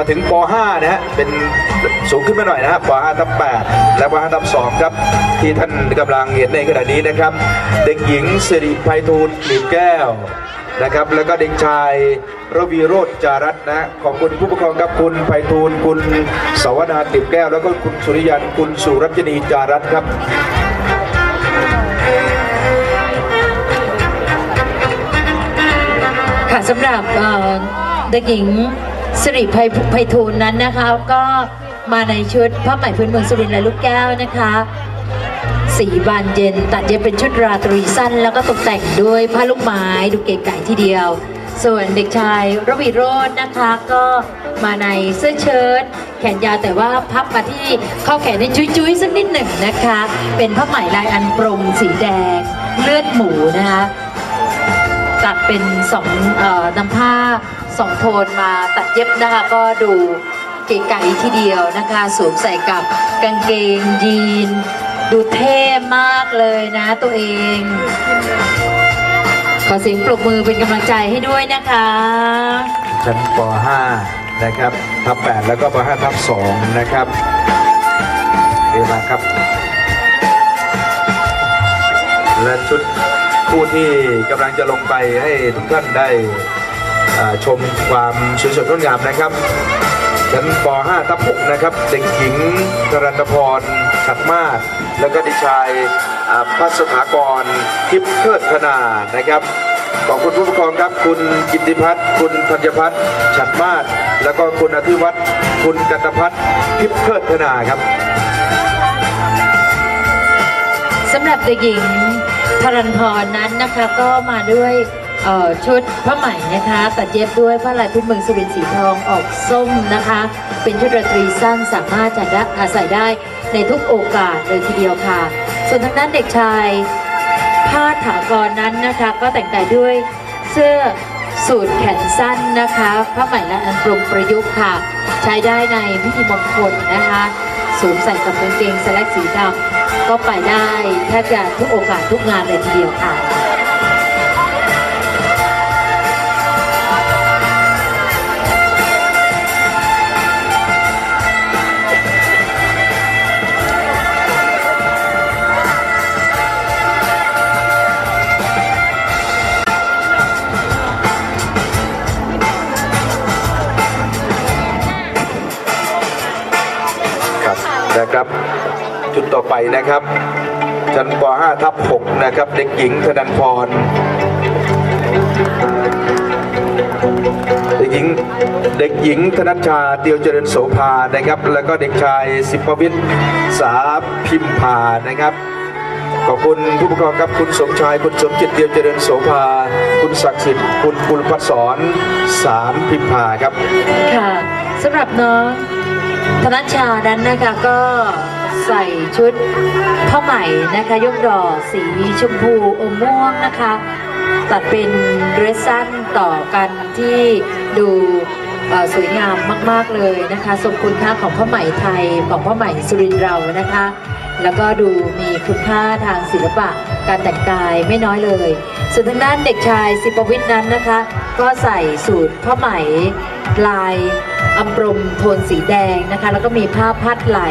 มาถึงป .5 นะฮะเป็นสูงขึ้นมาหน่อยนะฮะป .5 ทับ8และป .5 ทับ2ครับที่ท่านกำลังเห็นในขณะนี้นะครับ เด็กหญิงสิริไพฑูรย์กลีบแก้วนะครับแล้วก็เด็กชายระวีโรจน์จารัตนะขอบคุณผู้ปกครองครับคุณไพฑูรย์คุณสวนากลีบแก้ว แล้วก็คุณสุริยันคุณสุรัชนีจารัตครับค่ะสำหรับเด็กหญิง สิริไพไพฑูรย์นั้นนะคะ ก็มาในชุดผ้าไหมพื้นเมืองสุรินทร์และลูกแก้วนะคะสีบานเย็น ตัดเย็บเป็นชุดราตรีสั้น แล้วก็ตกแต่งด้วยผ้าลูกไม้ดูเก๋ไก่ทีเดียว ส่วนเด็กชายรวีโรจน์นะคะก็มาในเสื้อเชิ้ตแขนยาวแต่ว่าพับมาที่ข้อแขนในจุ้ยๆสักนิดหนึ่งนะคะ เป็นผ้าไหมลายอันปรงสีแดงเลือดหมูนะคะ ตัดเป็นสองออนำผ้าสองโทนมาตัดเย็บนะคะ ก็ดูเก๋ไก๋ทีเดียวนะคะสวมใส่กับกางเกงยีน ดูเท่มากเลยนะตัวเอง ขอเสียงปรบมือเป็นกำลังใจให้ด้วยนะคะชั้นป .5 นะครับทับ8แล้วก็ป .5 ทับ2นะครับเรียนมาครับ และชุด ผู้ที่กำลังจะลงไปให้ทุกท่านได้ชมความสวยสดงดงามนะครับชั้นป .5 ทับ6นะครับ เด็กหญิงธรันพรขัดมาศแล้วก็ด็กชายพัสถากรทิพย์เทิดธนานะครับขอบคุณผู้ปกครองครับ คุณกิติพัฒน์คุณธัญพัฒน์ฉัดมาศแล้วก็คุณอธิวัฒน์คุณกัตพัฒน์ทิพย์เทิดธนาครับ สำหรับเด็กหญิงธรันพรนั้นนะคะก็มาด้วยชุดผ้าไหมนะคะ ตัดเย็บด้วยผ้าลายพื้นเมืองสุรินทร์สีทองออกส้มนะคะ เป็นชุดราตรีสั้นสามารถจะได้อาศัยได้ในทุกโอกาสเลยทีเดียวค่ะ ส่วนทางด้านเด็กชายผ้าถากรนั้นนะคะ ก็แต่งกายด้วยเสื้อสูทแขนสั้นนะคะผ้าไหมและอันปรงประยุกต์ค่ะ ใช้ได้ในพิธีมงคลนะคะสวมใส่กับกางเกงสแลกสีดำ ก็ไปได้แทบจะทุกโอกาสทุกงานเลยทีเดียวค่ะ จุดต่อไปนะครับชั้นป .5 ทับ6นะครับ เด็กหญิงธนันพร เด็กหญิง เด็กหญิงธนัชชาเตียวเจริญโสภานะครับ แล้วก็เด็กชายสิบประวิทย์สาพิมพานะครับ ขอบคุณผู้ปกครองครับคุณสมชาย คุณสมจิตเตียวเจริญโสภา คุณศักดิ์สิทธิ์ คุณปุลพัฒสอนสามพิมพาครับ ค่ะสำหรับน้องธนัชชานั้นนะคะก็ ใส่ชุดผ้าไหมนะคะ ยกดอกสีชมพูอมม่วงนะคะ ตัดเป็นเดรสสั้นต่อกันที่ดูสวยงามมาก ๆ เลยนะคะสมคุณค่าของผ้าไหมไทยของผ้าไหมสุรินเรานะคะ แล้วก็ดูมีคุณค่าทางศิลปะการแต่งกายไม่น้อยเลย ส่วนทางด้านเด็กชายสิปวิทย์นั้นนะคะ ก็ใส่สูตรผ้าไหมลายอำปรมโทนสีแดงนะคะ แล้วก็มีผ้าพัดไหล่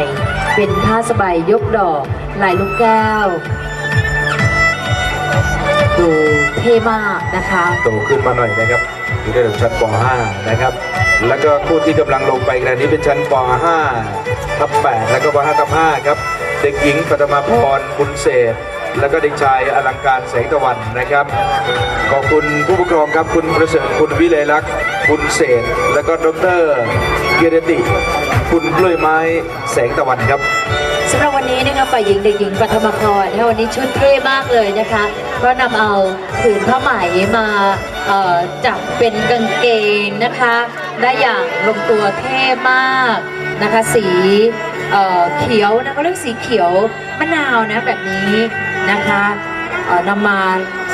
เป็นผ้าสบายยกดอกลายลูกแก้วดูเท่มากนะคะโตขึ้นมาหน่อยนะครับอยู่ในระดับชั้นป .5 นะครับ แล้วก็คู่ที่กำลังลงไปขณะนี้เป็นชั้นป .5 ทับ8แล้วก็ป .5 ทับ5ครับ เด็กหญิงปฐมาพรบุญเศษแล้วก็เด็กชายอลังการแสงตะวันนะครับ ขอบคุณผู้ปกครองครับคุณประเสริฐคุณวิเลลักษณ์คุณเศษ แล้วก็ดรเกียรติ คุณกล้วยไม้แสงตะวันครับสำหรับวันนี้นะคะฝ่ายหญิงเด็กหญิงปฐมพรนะคะวันนี้ชุดเท่มากเลยนะคะ เพราะนำเอาผืนผ้าไหมมาเอ่อจับเป็นกางเกงนะคะ ได้อย่างลงตัวเท่มากนะคะ สีเอ่อเขียวนะเขาเรียกสีเขียวมะนาวนะแบบนี้นะคะเอ่อนำมา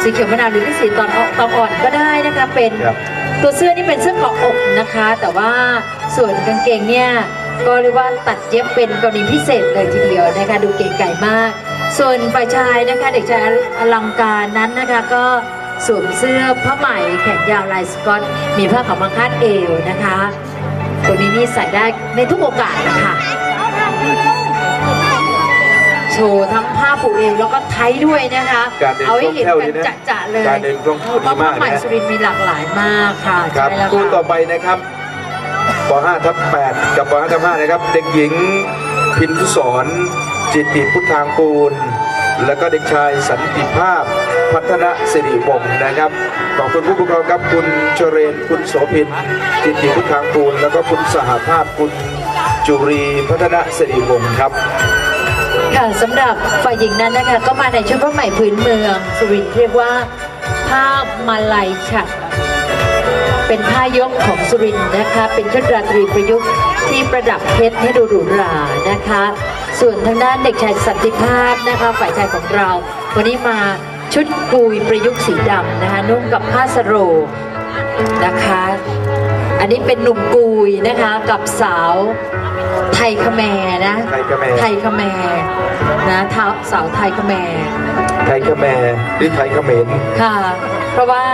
สีเขียวมะนาวหรือที่สีตอนออกตอนอ่อนก็ได้นะคะเป็นครับตัวเสื้อนี่เป็นเสื้อเกาะอกนะคะ แต่ว่าส่วนกางเกงเนี่ย ก็เรียกว่าตัดเย็บเป็นกรณีพิเศษเลยทีเดียวนะคะดูเก๋ไก่มาก ส่วนฝ่ายชายนะคะเด็กชายอลังการนั้นนะคะก็สวมเสื้อผ้าไหมแขนยาวลายสกอต มีผ้าขาวบางคาดเอวนะคะตัวนี้นี่ใส่ได้ในทุกโอกาสนะคะโชว์ทั้งผ้าผูกเอวแล้วก็ไทยด้วยนะคะการเดินเอาให้เห็นคล่องแคล่วกัดีนนะจะๆเลยการเดินคล่องแคล่วดีมากเพระผ้าไหมนะสุรินทร์มีหลากหลายมากค่ะครับใช่แล้วคู่ต่อค่ะไปนะครับ ป .5 ทับ8กับป .5 ทับ5นะครับ เด็กหญิงพินทุสรจิตติพุทธางกูล แล้วก็เด็กชายสันติภาพพัฒนสิริวงศ์นะครับ ขอบคุณผู้ปกครองครับคุณเจเรนคุณโสภินจิตติพุทธางกูล แล้วก็คุณสหภาพคุณจุรีพัฒนสิริวงศ์ครับค่ะสำหรับฝ่ายหญิงนั้นนะคะก็มาในชุดผ้าไหมพื้นเมือง สุรินทร์เรียกว่าผ้ามาลัยฉัด เป็นผ้ายกของสุรินทร์นะคะ เป็นชุดราตรีประยุกต์ที่ประดับเพชรให้ดูหรูหรานะคะ ส่วนทางด้านเด็กชายสันติภาพนะคะ ฝ่ายชายของเรา วันนี้มาชุดกุยประยุกต์สีดำนะคะนุ่งกับผ้าสโรงนะคะ อันนี้เป็นหนุ่มกุยนะคะกับสาวไทยคแมร์นะ ไทยคแมร์ไทยคแมร์นะเท้าสาวไทยคแมร์ไทยเขมรหรือไทยเขมรค่ะ เพราะว่า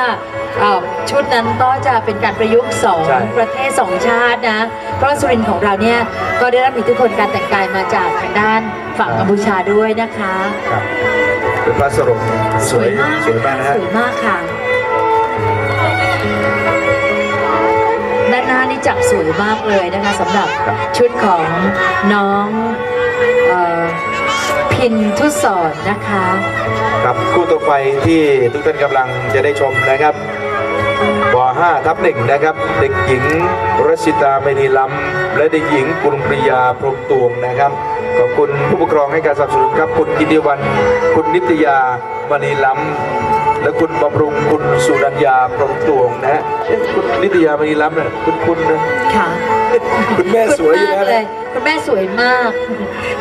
เอ่อชุดนั้นก็จะเป็นการประยุกต์สองใช่ ประเทศสองชาตินะ เพราะว่าสุรินทร์ของเราเนี่ยก็ได้รับอิทธิพลการแต่งกายมาจากทางด้านฝั่งกัมพูชาด้วยนะคะ ครับเป็นพระสรงสวยสวยมากนะฮะ สวยมากค่ะ ด้านหน้านี่จับสวยมากเลยนะคะสำหรับครับ ชุดของน้องเอ่อพินทุสอนนะคะ ครับคู่ต่อไปที่ทุกท่านกำลังจะได้ชมนะครับ ป .5 ทับหนึ่งนะครับ เด็กหญิงรัชิตาเมนีลัมและเด็กหญิงกุลปริยาพรหมตวงนะครับ ขอบคุณผู้ปกครองให้การสนับสนุนครับ คุณกิติวัน คุณนิตยามณีลัมและคุณบำรุงคุณสุรัญญาพรหมตวงนะฮะเอ๊ะคุณนิตยามณีลัมเนี่ยคุณคุณนะค่ะ คุณแม่สวยอยู่มากนะเลยคุณแม่สวยมาก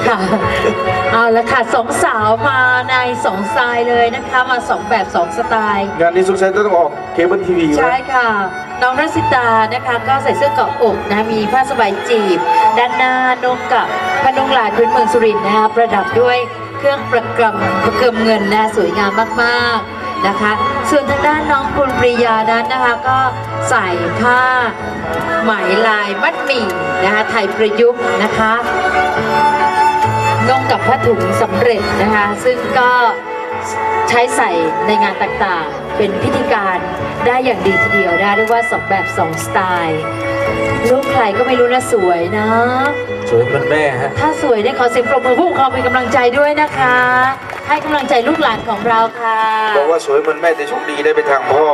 ค่ะเอาละค่ะสองสาวมาในสองสไตล์เลยนะคะ มาสองแบบสองสไตล์งานนี้สงสัยต้องออกเคเบิลทีวีใช่ค่ะ น้องรัสิตานะคะก็ใส่เสื้อเกาะอกนะมีผ้าสบายจีบ ด้านหน้านกกับพนุ่งลายพื้นเมืองสุรินทร์นะคะประดับด้วยเครื่องประกำประเกิมเงินนะสวยงามมากๆ นะคะ ส่วนทางด้านน้องคุณปริยานั้นนะคะก็ใส่ผ้าไหมลายมัดหมี่นะคะไทยประยุกต์นะคะนุ่งกับผ้าถุงสำเร็จนะคะ ซึ่งก็ใช้ใส่ในงานต่างๆ เป็นพิธีการได้อย่างดีทีเดียวนะเรียกว่าสองแบบสองสไตล์ลูกใครก็ไม่รู้นะสวยนะ สวยเหมือนแม่ฮะ ถ้าสวยได้ขอเสียงปรบมือผู้ปกครองเป็นกำลังใจด้วยนะคะ ให้กำลังใจลูกหลานของเราค่ะ บอกว่าสวยเหมือนแม่แต่โชคดีได้ไปทางพ่อ